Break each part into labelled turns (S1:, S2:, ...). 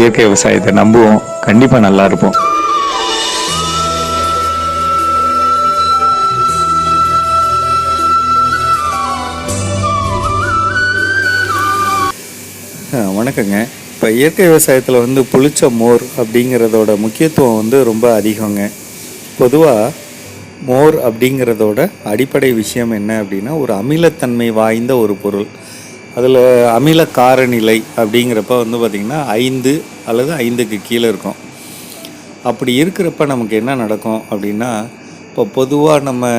S1: இயற்கை விவசாயத்தை நம்புவோம். கண்டிப்பாக நல்லா இருப்போம்.
S2: வணக்கங்க. இப்போ இயற்கை விவசாயத்தில் வந்து புளிச்ச மோர் அப்படிங்கிறதோட முக்கியத்துவம் வந்து ரொம்ப அதிகங்க. பொதுவாக மோர் அப்படிங்கிறதோட அடிப்படை விஷயம் என்ன அப்படின்னா ஒரு அமிலத்தன்மை வாய்ந்த ஒரு பொருள். அதில் அமில காரநிலை அப்படிங்கிறப்ப வந்து பார்த்திங்கன்னா ஐந்து அல்லது ஐந்துக்கு கீழே இருக்கும். அப்படி இருக்கிறப்ப நமக்கு என்ன நடக்கும் அப்படின்னா இப்போ பொதுவாக நம்ம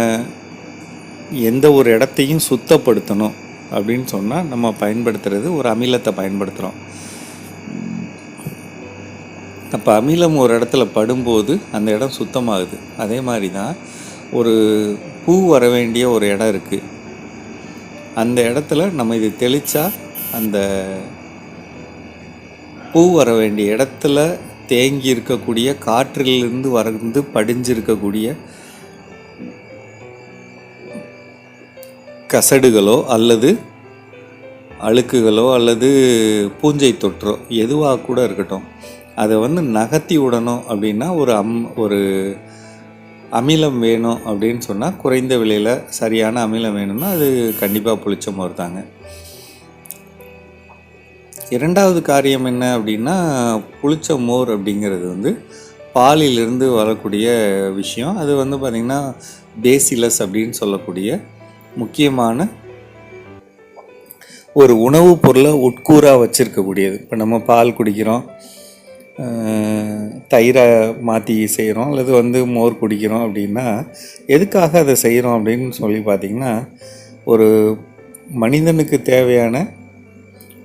S2: எந்த ஒரு இடத்தையும் சுத்தப்படுத்தணும் அப்படின்னு சொன்னால் நம்ம பயன்படுத்துறது ஒரு அமிலத்தை பயன்படுத்துகிறோம் அப்போ அமிலம் ஒரு இடத்துல படும்போது அந்த இடம் சுத்தமாகுது. அதே மாதிரி தான் ஒரு பூ வர வேண்டிய ஒரு இடம் இருக்குது அந்த இடத்துல நம்ம இது தெளித்தா அந்த பூ வர வேண்டிய இடத்துல தேங்கி இருக்கக்கூடிய காற்றிலிருந்து வந்து படிஞ்சிருக்கக்கூடிய கசடுகளோ அல்லது அழுக்குகளோ அல்லது பூஞ்சை தொற்றோ எதுவாக கூட இருக்கட்டும். அதை வந்து நகர்த்தி விடணும் அப்படின்னா ஒரு அம் ஒரு அமிலம் வேணும் அப்படின்னு சொன்னால் குறைந்த விலையில் சரியான அமிலம் வேணும்னா அது கண்டிப்பாக புளிச்ச மோர் தாங்க. இரண்டாவது காரியம் என்ன அப்படின்னா புளிச்ச மோர் அப்படிங்கிறது வந்து பாலிலிருந்து வரக்கூடிய விஷயம். அது வந்து பார்த்திங்கன்னா பேசிலஸ் அப்படின்னு சொல்லக்கூடிய முக்கியமான ஒரு உணவுப் பொருளை உட்கூறாக வச்சுருக்கக்கூடியது. இப்போ நம்ம பால் குடிக்கிறோம் தயிரை மாற்றி செய்கிறோம் அல்லது வந்து மோர் குடிக்கிறோம் அப்படின்னா எதுக்காக அதை செய்கிறோம் அப்படின்னு சொல்லி பார்த்திங்கன்னா ஒரு மனிதனுக்கு தேவையான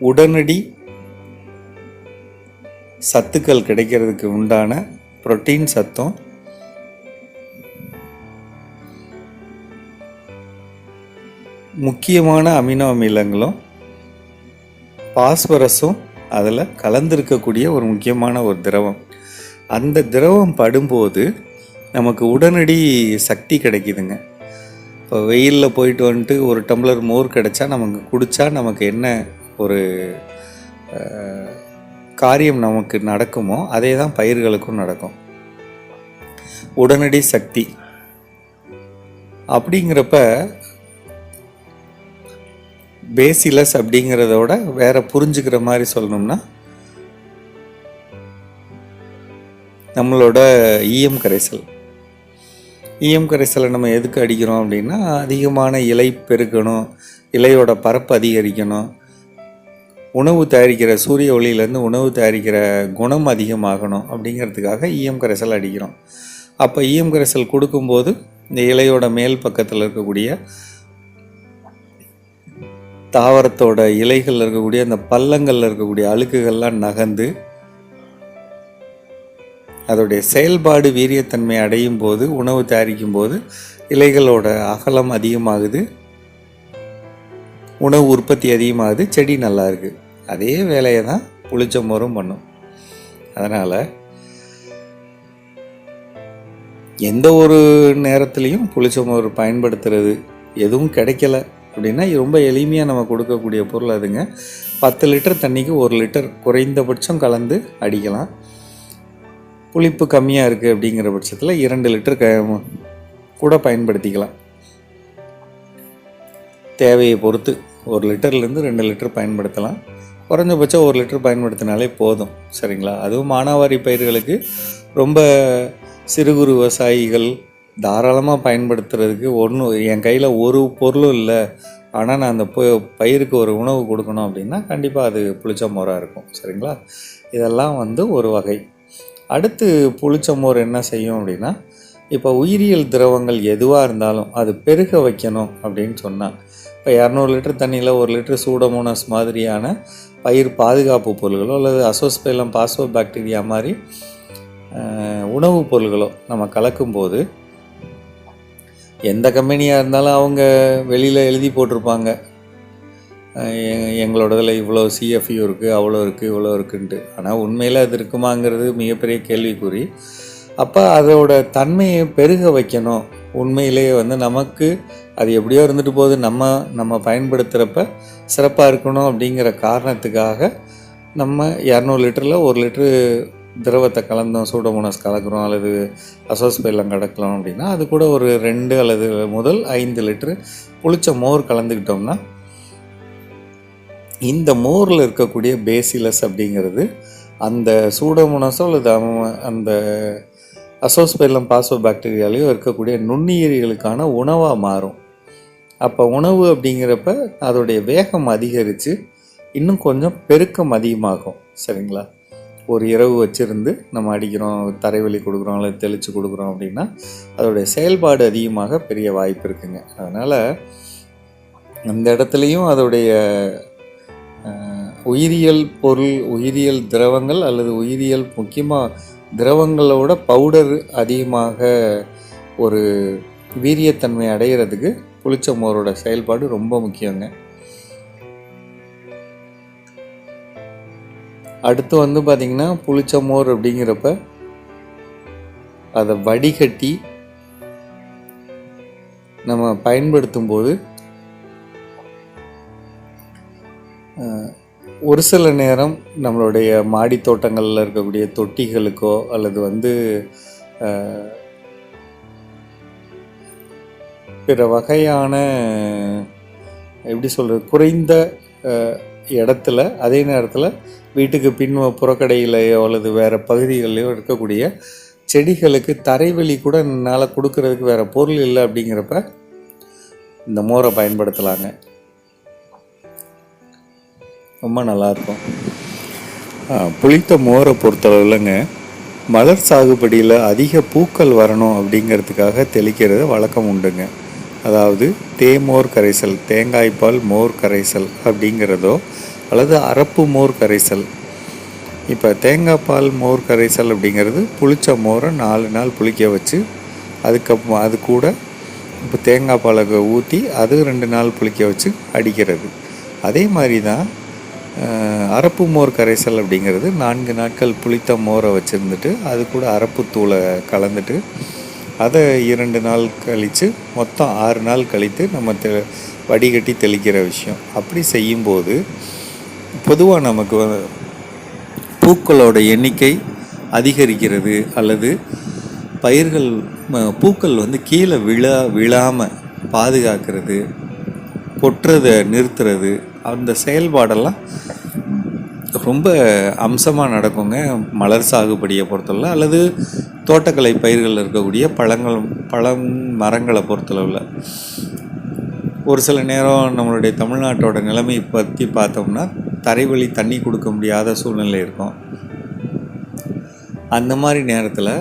S2: உடனடி சத்துக்கள் கிடைக்கிறதுக்கு உண்டான புரோட்டீன் சத்தும் முக்கியமான அமினோ அமிலங்களும் பாஸ்பரஸும் அதில் கலந்திருக்கக்கூடிய ஒரு முக்கியமான ஒரு திரவம். அந்த திரவம் படும்போது நமக்கு உடனடி சக்தி கிடைக்குதுங்க. இப்போ வெயிலில் போயிட்டு வந்துட்டு ஒரு டம்ளர் மோர் கிடைச்சா நமக்கு குடித்தா நமக்கு என்ன ஒரு காரியம் நமக்கு நடக்குமோ அதே தான் பயிர்களுக்கும் நடக்கும். உடனடி சக்தி. அப்படிங்கிறப்ப பேசிலஸ் அப்படிங்கிறதோட வேற புரிஞ்சுக்கிற மாதிரி சொல்லணும்னா நம்மளோட ஈயம் கரைசல். ஈயம் கரைசலை நம்ம எதுக்கு அடிக்கிறோம் அப்படின்னா அதிகமான இலை பெருக்கணும் இலையோட பரப்பு அதிகரிக்கணும். உணவு தயாரிக்கிற சூரிய ஒளியிலேருந்து உணவு தயாரிக்கிற குணம் அதிகமாகணும் அப்படிங்கிறதுக்காக ஈயம் கரைசல் அடிக்கிறோம். அப்போ ஈயம் கரைசல் கொடுக்கும்போது இந்த இலையோட மேல் பக்கத்தில் இருக்கக்கூடிய தாவரத்தோட இலைகளில் இருக்கக்கூடிய அந்த பள்ளங்களில் இருக்கக்கூடிய அழுக்குகள்லாம் நகர்ந்து அதோடைய செயல்பாடு வீரியத்தன்மை அடையும் போது உணவு தயாரிக்கும் போது இலைகளோட அகலம் அதிகமாகுது. உணவு உற்பத்தி அதிகமாகுது. செடி நல்லா இருக்குது அதே வேலையை தான் புளிச்ச மோரும் பண்ணும். அதனால் எந்த ஒரு நேரத்துலையும் புளிச்ச மோர் பயன்படுத்துறது எதுவும் கிடைக்கல அப்படின்னா ரொம்ப எளிமையாக நம்ம கொடுக்கக்கூடிய பொருள் அதுங்க. பத்து லிட்டர் தண்ணிக்கு ஒரு லிட்டர் குறைந்தபட்சம் கலந்து அடிக்கலாம். புளிப்பு கம்மியாக இருக்குது அப்படிங்கிற பட்சத்தில் இரண்டு லிட்டர் க கூட பயன்படுத்திக்கலாம். தேவையை பொறுத்து ஒரு லிட்டர்லேருந்து ரெண்டு லிட்டர் பயன்படுத்தலாம். குறைஞ்சபட்சம் ஒரு லிட்டர் பயன்படுத்தினாலே போதும் சரிங்களா? அதுவும் மானாவாரி பயிர்களுக்கு ரொம்ப சிறு குறு விவசாயிகள் தாராளமாக பயன்படுத்துறதுக்கு ஒன்றும் என் கையில் ஒரு பொருளும் இல்லை. ஆனால் நான் அந்த ப- பயிருக்கு ஒரு உணவு கொடுக்கணும் அப்படின்னா கண்டிப்பாக அது புளிச்ச மோராக இருக்கும் சரிங்களா? இதெல்லாம் வந்து ஒரு வகை. அடுத்து புளிச்சமோர் என்ன செய்யும் அப்படின்னா இப்போ உயிரியல் திரவங்கள் எதுவாக இருந்தாலும் அது பெருக வைக்கணும் அப்படின்னு சொன்னால் இப்போ இரநூறு லிட்டர் தண்ணியில் ஒரு லிட்டர் சூடமோனஸ் மாதிரியான பயிர் பாதுகாப்பு பொருள்களோ அல்லது அசோஸ்பைலம் பாஸ்போ பாக்டீரியா மாதிரி உணவுப் பொருள்களோ நம்ம கலக்கும்போது எந்த கம்பெனியாக இருந்தாலும் அவங்க வெளியில் எழுதி போட்டிருப்பாங்க. எங்களோடதில் இவ்வளோ சிஎஃப்யூ இருக்குது அவ்வளோ இருக்குது இவ்வளோ இருக்குன்ட்டு. ஆனால் உண்மையில் அது இருக்குமாங்கிறது மிகப்பெரிய கேள்விக்குறி. அப்போ அதோட தன்மையை பெருக வைக்கணும். உண்மையிலேயே வந்து நமக்கு அது எப்படியோ இருந்துட்டு போகுது. நம்ம நம்ம பயன்படுத்துகிறப்ப சிறப்பாக இருக்கணும் அப்படிங்கிற காரணத்துக்காக நம்ம இரநூறு லிட்டரில் ஒரு லிட்ரு திரவத்தை கலந்தோம் சூடோமோனஸ் கலக்கிறோம் அல்லது அசோஸ்பைலம் கலக்கிறோம் அப்படின்னா அது கூட ஒரு ரெண்டு அல்லது முதல் ஐந்து லிட்டரு புளிச்ச மோர் கலந்துக்கிட்டோம்னா இந்த மோரில் இருக்கக்கூடிய பேசிலஸ் அப்படிங்கிறது அந்த சூடோமோனாஸோ அல்லது அந்த அசோஸ்பைலம் பாசோ பாக்டீரியாலேயோ இருக்கக்கூடிய நுண்ணுயிரிகளுக்கான உணவாக மாறும். அப்போ உணவு அப்படிங்கிறப்ப அதோடைய வேகம் அதிகரித்து இன்னும் கொஞ்சம் பெருக்கம் அதிகமாகும். சரிங்களா? ஒரு இரவு வச்சுருந்து நம்ம அடிக்கிறோம் தரைவலி கொடுக்குறோம் அல்லது தெளித்து கொடுக்குறோம் அப்படின்னா அதோடைய செயல்பாடு அதிகமாக பெரிய வாய்ப்பு இருக்குங்க. அதனால் அந்த இடத்துலையும் அதோடைய உயிரியல் பொருள் உயிரியல் திரவங்கள் அல்லது உயிரியல் முக்கியமாக திரவங்களோட பவுடர் அதிகமாக ஒரு வீரியத்தன்மை அடைகிறதுக்கு புளிச்ச மோரோட செயல்பாடு ரொம்ப முக்கியங்க. அடுத்து வந்து பார்த்திங்கன்னா புளிச்ச மோர் அப்படிங்கிறப்ப அதை வடிகட்டி நம்ம பயன்படுத்தும் போது ஒரு சில நேரம் நம்மளுடைய மாடி தோட்டங்களில் இருக்கக்கூடிய தொட்டிகளுக்கோ அல்லது வந்து பிற வகையான எப்படி சொல்கிறது குறைந்த இடத்துல அதே நேரத்தில் வீட்டுக்கு பின் புறக்கடையிலையோ அல்லது வேறு பகுதிகளிலையோ இருக்கக்கூடிய செடிகளுக்கு தரைவெளி கூட என்னால் கொடுக்கறதுக்கு வேறு பொருள் இல்லை அப்படிங்கிறப்ப இந்த மோரை பயன்படுத்தலாங்க. ரொம்ப நல்லாயிருக்கும். புளித்த மோரை பொறுத்தளவுலங்க மலர் சாகுபடியில் அதிக பூக்கள் வரணும் அப்படிங்கிறதுக்காக தெளிக்கிறது வழக்கம் உண்டுங்க. அதாவது தேமோர் கரைசல் தேங்காய்பால் மோர் கரைசல் அப்படிங்கிறதோ அல்லது அரப்பு மோர் கரைசல். இப்போ தேங்காய் பால் மோர் கரைசல் அப்படிங்கிறது புளிச்ச மோரை நாலு நாள் புளிக்க வச்சு அதுக்கப்புறம் அது கூட இப்போ தேங்காய் பாலை ஊற்றி அது ரெண்டு நாள் புளிக்க வச்சு அடிக்கிறது. அதே மாதிரி தான் அரப்பு மோர் கரைசல் அப்படிங்கிறது நான்கு நாட்கள் புளித்த மோரை வச்சுருந்துட்டு அது கூட அரப்பு தூளை கலந்துட்டு அதை இரண்டு நாள் கழித்து மொத்தம் ஆறு நாள் கழித்து நம்ம தெ வடிகட்டி தெளிக்கிற விஷயம். அப்படி செய்யும்போது பொதுவாக நமக்கு பூக்களோட எண்ணிக்கை அதிகரிக்கிறது அல்லது பயிர்கள் பூக்கள் வந்து கீழே விழா விழாமல் பாதுகாக்கிறது கொட்டுறதை நிறுத்துறது அந்த செயல்பாடெல்லாம் ரொம்ப அம்சமாக நடக்குங்க. மலர் சாகுபடியை பொறுத்தளவில் அல்லது தோட்டக்கலை பயிர்களில் இருக்கக்கூடிய பழங்கள் பழம் மரங்களை பொறுத்தளவில். ஒரு சில நேரம் நம்மளுடைய தமிழ்நாட்டோட நிலைமை பற்றி பார்த்தோம்னா தரைவழி தண்ணி கொடுக்க முடியாத சூழ்நிலை இருக்கும். அந்த மாதிரி நேரத்தில்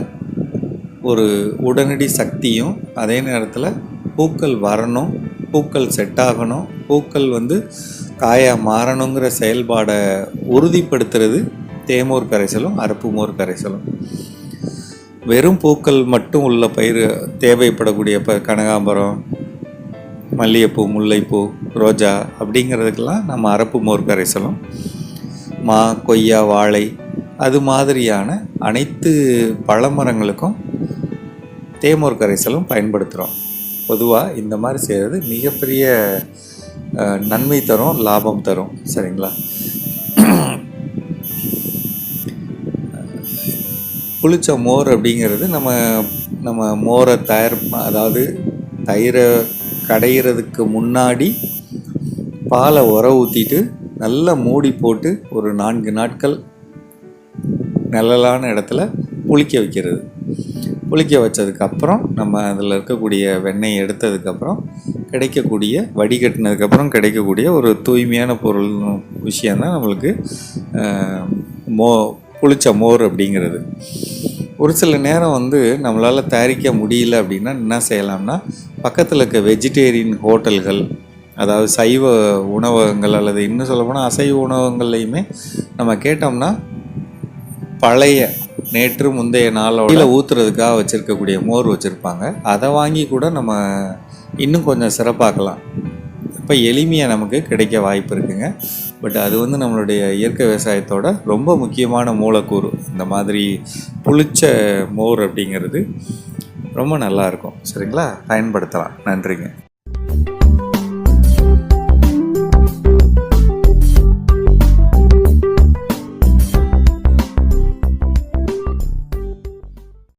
S2: ஒரு உடனடி சக்தியும் அதே நேரத்தில் பூக்கள் வரணும் பூக்கள் செட் ஆகணும் பூக்கள் வந்து காயாக மாறணுங்கிற செயல்பாடை உறுதிப்படுத்துறது தேமூர் கரைசலும் அருப்புமோர் கரைசலும். வெறும் பூக்கள் மட்டும் உள்ள பயிர் தேவைப்படக்கூடிய இப்போ கனகாம்பரம் மல்லிகைப்பூ முல்லைப்பூ ரோஜா அப்படிங்கிறதுக்கெல்லாம் நம்ம அரப்பு மோர் கரைசலும் மா கொய்யா வாழை அது மாதிரியான அனைத்து பழமரங்களுக்கும் தேமோர் கரைசலும் பயன்படுத்துகிறோம் பொதுவாக இந்த மாதிரி செய்கிறது மிகப்பெரிய நன்மை தரும் லாபம் தரும். சரிங்களா? புளிச்ச மோர் அப்படிங்கிறது நம்ம நம்ம மோரை தயார் அதாவது தயிரை கடையிறதுக்கு முன்னாடி பாலை உர ஊற்றிட்டு நல்லா மூடி போட்டு ஒரு நான்கு நாட்கள் நிழலான இடத்துல புளிக்க வைக்கிறது. புளிக்க வச்சதுக்கப்புறம் நம்ம அதில் இருக்கக்கூடிய வெண்ணெய் எடுத்ததுக்கப்புறம் கிடைக்கக்கூடிய வடிகட்டினதுக்கப்புறம் கிடைக்கக்கூடிய ஒரு தூய்மையான பொருள் விஷயந்தான் நம்மளுக்கு மோ புளிச்ச மோர் அப்படிங்கிறது. ஒரு சில நேரம் வந்து நம்மளால் தயாரிக்க முடியல அப்படின்னா என்ன செய்யலாம்னா பக்கத்தில் இருக்க வெஜிடேரியன் ஹோட்டல்கள் அதாவது சைவ உணவகங்கள் அல்லது இன்னும் சொல்லப்போனால் அசைவ உணவகங்கள்லையுமே நம்ம கேட்டோம்னா பழைய நேற்று முந்தைய நாளோட ஊற்றுறதுக்காக வச்சுருக்கக்கூடிய மோர் வச்சுருப்பாங்க. அதை வாங்கி கூட நம்ம இன்னும் கொஞ்சம் சிறப்பாக்கலாம். இப்போ எளிமையாக நமக்கு கிடைக்க வாய்ப்பு இருக்குங்க. பட் அது வந்து நம்மளுடைய இயற்கை விவசாயத்தோட ரொம்ப முக்கியமான மூலக்கூறு. இந்த மாதிரி புளிச்ச மோர் அப்படிங்கிறது ரொம்ப நல்லா இருக்கும். சரிங்களா? பயன்படுத்தலாம். நன்றிங்க.